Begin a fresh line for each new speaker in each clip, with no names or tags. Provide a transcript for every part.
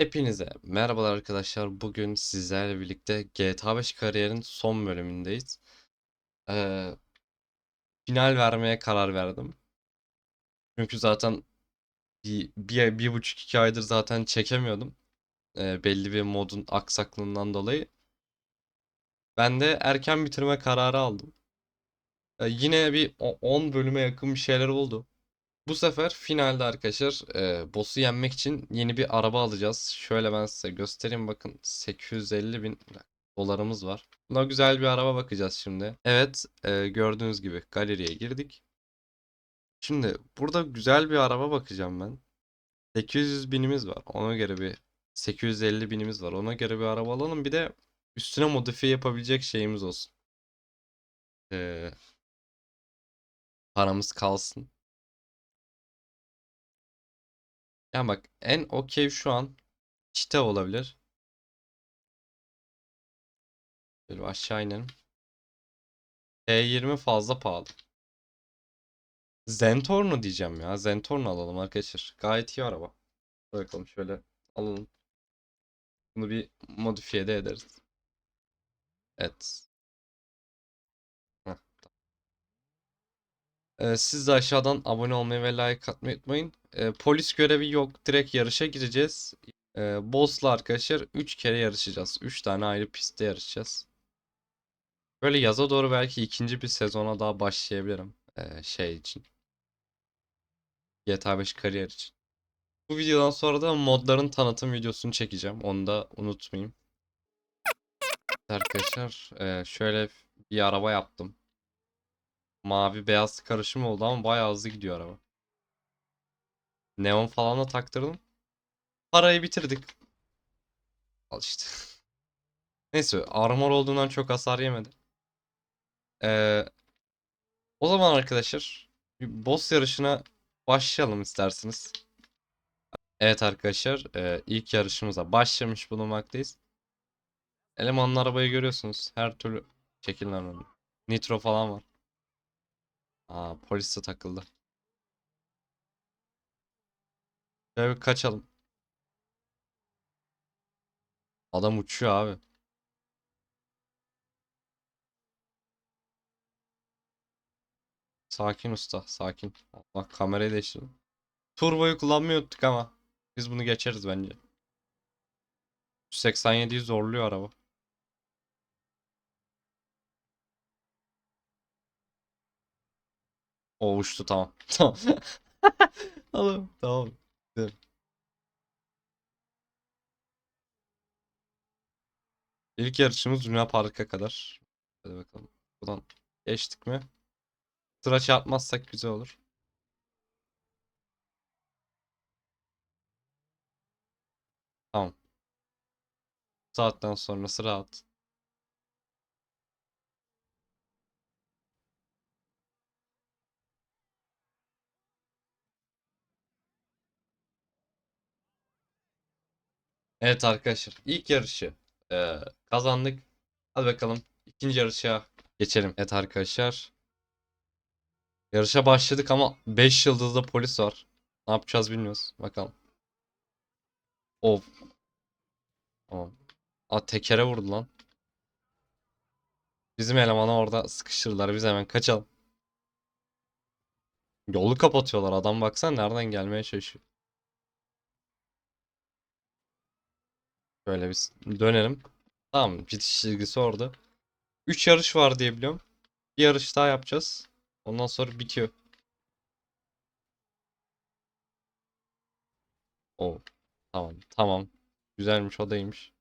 Hepinize merhabalar arkadaşlar. Bugün sizlerle birlikte GTA 5 kariyerin son bölümündeyiz. Ee, final vermeye karar verdim. Çünkü zaten bir, bir, bir buçuk iki aydır zaten çekemiyordum. Ee, belli bir modun aksaklığından dolayı. Ben de erken bitirme kararı aldım. Ee, yine bir o- 10 bölüme yakın bir şeyler oldu. Bu sefer finalde arkadaşlar e, boss'u yenmek için yeni bir araba alacağız. Şöyle ben size göstereyim bakın 850 bin dolarımız var. Buna güzel bir araba bakacağız şimdi. Evet e, gördüğünüz gibi galeriye girdik. Şimdi burada güzel bir araba bakacağım ben. 800 binimiz var. Ona göre bir 850 binimiz var. Ona göre bir araba alalım. Bir de üstüne modifiye yapabilecek şeyimiz olsun. E, paramız kalsın. Yani bak en okey şu an çite olabilir. Böyle aşağı inelim. E20 fazla pahalı. Zentorno diyeceğim ya. Zentorno alalım arkadaşlar. Gayet iyi araba. Bakalım şöyle alalım. Bunu bir modifiye de ederiz. Evet. Heh, tamam. Ee, siz de aşağıdan abone olmayı ve like atmayı unutmayın. Ee, polis görevi yok. Direkt yarışa gireceğiz. Ee, boss'la arkadaşlar 3 kere yarışacağız. 3 tane ayrı pistte yarışacağız. Böyle yaza doğru belki ikinci bir sezona daha başlayabilirim. Şey için. GTA 5 kariyer için. Bu videodan sonra da modların tanıtım videosunu çekeceğim. Onu da unutmayayım. Arkadaşlar e, şöyle bir araba yaptım. Mavi beyaz karışım oldu ama bayağı hızlı gidiyor araba. Neon falan da taktırdım. Parayı bitirdik. Al işte. Neyse armor olduğundan çok hasar yemedi. Ee, o zaman arkadaşlar bir boss yarışına başlayalım isterseniz. Evet arkadaşlar e, ilk yarışımıza başlamış bulunmaktayız. Elemanın arabayı görüyorsunuz. Her türlü şekiller var. Nitro falan var. Aa polis de takıldı. Şöyle bir kaçalım. Adam uçuyor abi. Sakin usta, sakin. Allah kamerayı değiştirdim. Turboyu kullanmıyorduk ama biz bunu geçeriz bence. 187'yi zorluyor araba. O uçtu tamam. Tamam. Tamam. Tamam. İlk yarışımız Luna Park'a kadar. Hadi bakalım. Buradan geçtik mi? Sıra çarpmazsak güzel olur. Tamam. Saatten sonrası rahat. Evet arkadaşlar ilk yarışı eee, kazandık. Hadi bakalım ikinci yarışa geçelim. Evet arkadaşlar yarışa başladık ama 5 yıldızlı polis var. Ne yapacağız bilmiyoruz. Bakalım. Of. Tamam. Aa tekere vurdu lan. Bizim elemanı orada sıkıştırdılar. Biz hemen kaçalım. Yolu kapatıyorlar. Adam baksana nereden gelmeye çalışıyor. Böyle biz dönelim. Tamam bitiş çizgisi orada. 3 yarış var diye biliyorum. Bir yarış daha yapacağız. Ondan sonra bitiyor. O tamam tamam. Güzelmiş o daymış.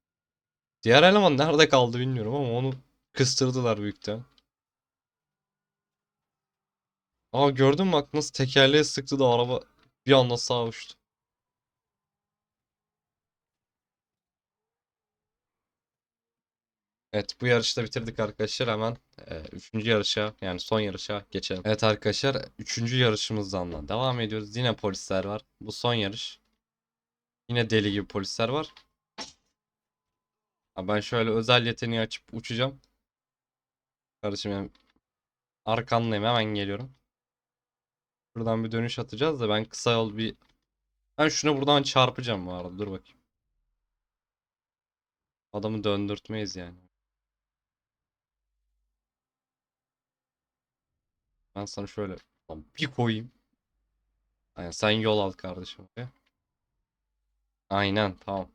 Diğer eleman nerede kaldı bilmiyorum ama onu kıstırdılar büyükten. Aa gördün mü bak nasıl tekerleğe sıktı da araba bir anda sağa uçtu. Evet bu yarışı da bitirdik arkadaşlar hemen e, üçüncü yarışa yani son yarışa geçelim. Evet arkadaşlar üçüncü yarışımızdan da devam ediyoruz. Yine polisler var. Bu son yarış. Yine deli gibi polisler var. Ha, ben şöyle özel yeteneği açıp uçacağım. Kardeşim yani arkandayım hemen geliyorum. Buradan bir dönüş atacağız da ben kısa yol bir... Ben şuna buradan çarpacağım bu arada dur bakayım. Adamı döndürtmeyiz yani. Ben sana şöyle bir koyayım. Aynen sen yol al kardeşim. Aynen tamam.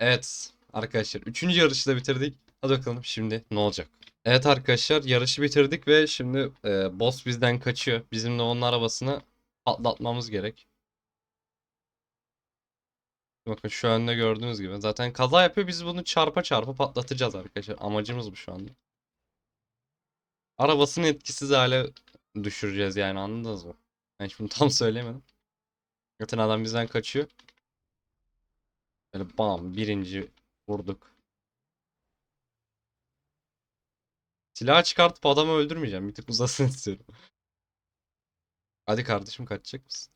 Evet arkadaşlar 3. yarışı da bitirdik. Hadi bakalım şimdi ne olacak? Evet arkadaşlar yarışı bitirdik ve şimdi e, boss bizden kaçıyor. Bizim de onun arabasını patlatmamız gerek. Bakın şu önde gördüğünüz gibi. Zaten kaza yapıyor. Biz bunu çarpa çarpa patlatacağız arkadaşlar. Amacımız bu şu anda. Arabasını etkisiz hale düşüreceğiz yani anladınız mı? Ben şimdi tam söyleyemedim. Zaten adam bizden kaçıyor. Böyle bam birinci vurduk. Silahı çıkartıp adamı öldürmeyeceğim. Bir tık uzasın istiyorum. Hadi kardeşim kaçacak mısın?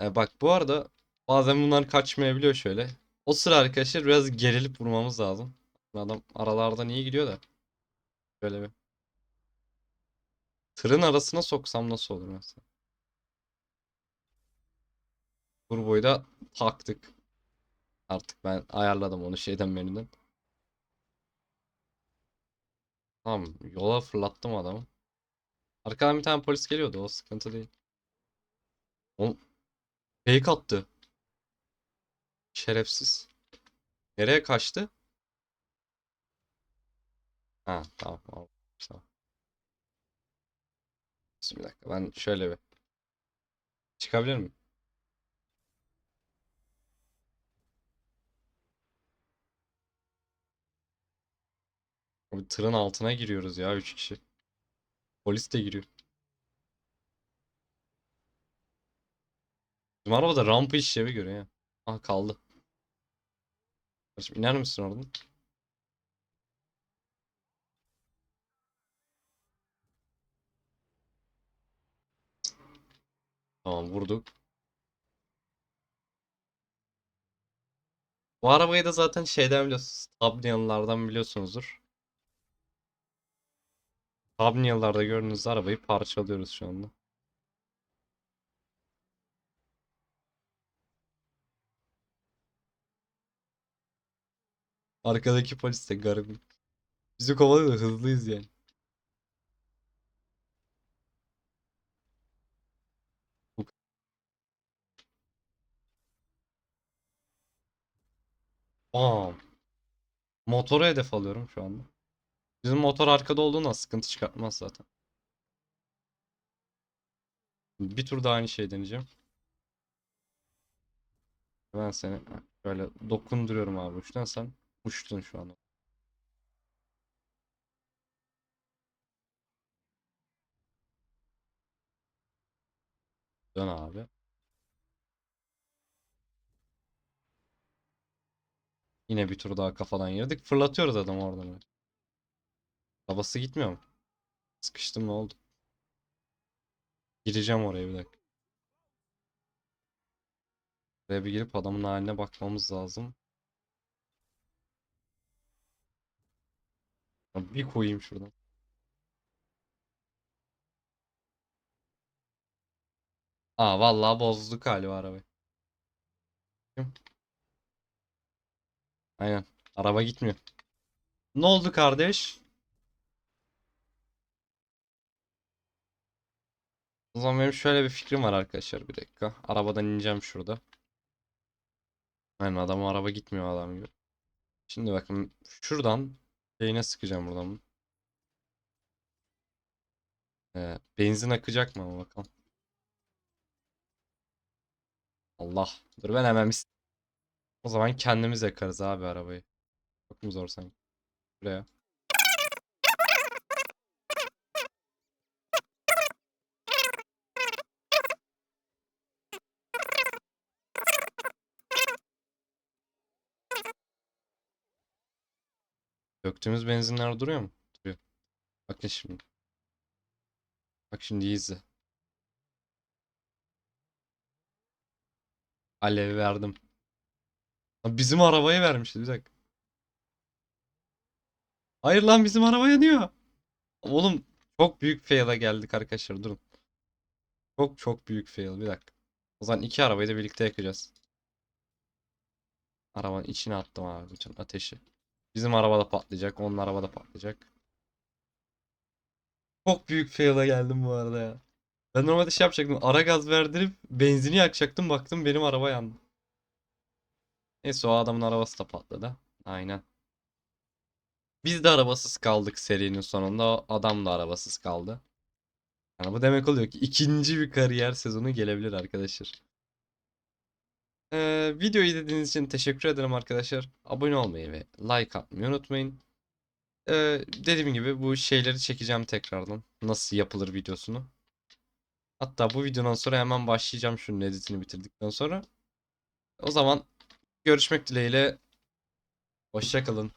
E, bak bu arada bazen bunlar kaçmayabiliyor şöyle. O sıra arkadaşlar biraz gerilip vurmamız lazım. Adam aralardan iyi gidiyor da. Şöyle bir. Tırın arasına soksam nasıl olur mesela? Turboyu da taktık. Artık ben ayarladım onu şeyden menüden. Tamam yola fırlattım adamı. Arkadan bir tane polis geliyordu o sıkıntı değil. O fake attı. Şerefsiz. Nereye kaçtı? Ha tamam. tamam. tamam. Bir dakika ben şöyle bir çıkabilir miyim? Abi tırın altına giriyoruz ya 3 kişi. Polis de giriyor. Bizim araba da rampa işlevi görüyor ya. Ah kaldı. Kardeşim iner misin oradan? Tamam vurduk. Bu arabayı da zaten şeyden biliyorsunuz. Thumbnail'lardan biliyorsunuzdur. Thumbnail'larda gördüğünüz arabayı parçalıyoruz şu anda. Arkadaki polis de garip. Bizi kovalıyor da hızlıyız yani. Bam. Motoru hedef alıyorum şu anda. Bizim motor arkada olduğunda sıkıntı çıkartmaz zaten. Bir tur daha aynı şey deneyeceğim. Ben seni böyle dokunduruyorum abi uçtan sen uçtun şu an. Dön abi. Yine bir tur daha kafadan girdik. Fırlatıyoruz adamı oradan. Babası gitmiyor mu? Sıkıştım ne oldu? Gireceğim oraya bir dakika. Buraya bir girip adamın haline bakmamız lazım. Bir koyayım şuradan. Aa vallahi bozduk galiba arabayı. Aynen. Araba gitmiyor. Ne oldu kardeş? O zaman benim şöyle bir fikrim var arkadaşlar. Bir dakika. Arabadan ineceğim şurada. Aynen adam araba gitmiyor adam gibi. Şimdi bakın şuradan şeyine sıkacağım buradan. Ee, benzin akacak mı bakalım. Allah. Dur ben hemen. O zaman kendimiz yakarız abi arabayı. Çok mu zor sanki? Buraya. Döktüğümüz benzinler duruyor mu? Duruyor. Bakın şimdi. Bak şimdi iyi izle. Alev verdim. Bizim arabayı vermişti bir dakika. Hayır lan bizim araba yanıyor. Oğlum çok büyük fail'a geldik arkadaşlar durun. Çok çok büyük fail bir dakika. O zaman iki arabayı da birlikte yakacağız. Arabanın içine attım abi bütün ateşi. Bizim arabada patlayacak, onun arabada patlayacak. Çok büyük fail'a geldim bu arada ya. Ben normalde şey yapacaktım. Ara gaz verdirip benzini yakacaktım. Baktım benim araba yandı. Neyse o adamın arabası da patladı. Aynen. Biz de arabasız kaldık serinin sonunda. Adam da arabasız kaldı. Yani bu demek oluyor ki ikinci bir kariyer sezonu gelebilir arkadaşlar. Ee, videoyu izlediğiniz için teşekkür ederim arkadaşlar. Abone olmayı ve like atmayı unutmayın. Ee, dediğim gibi bu şeyleri çekeceğim tekrardan. Nasıl yapılır videosunu. Hatta bu videodan sonra hemen başlayacağım şunun editini bitirdikten sonra. O zaman görüşmek dileğiyle. Hoşça kalın.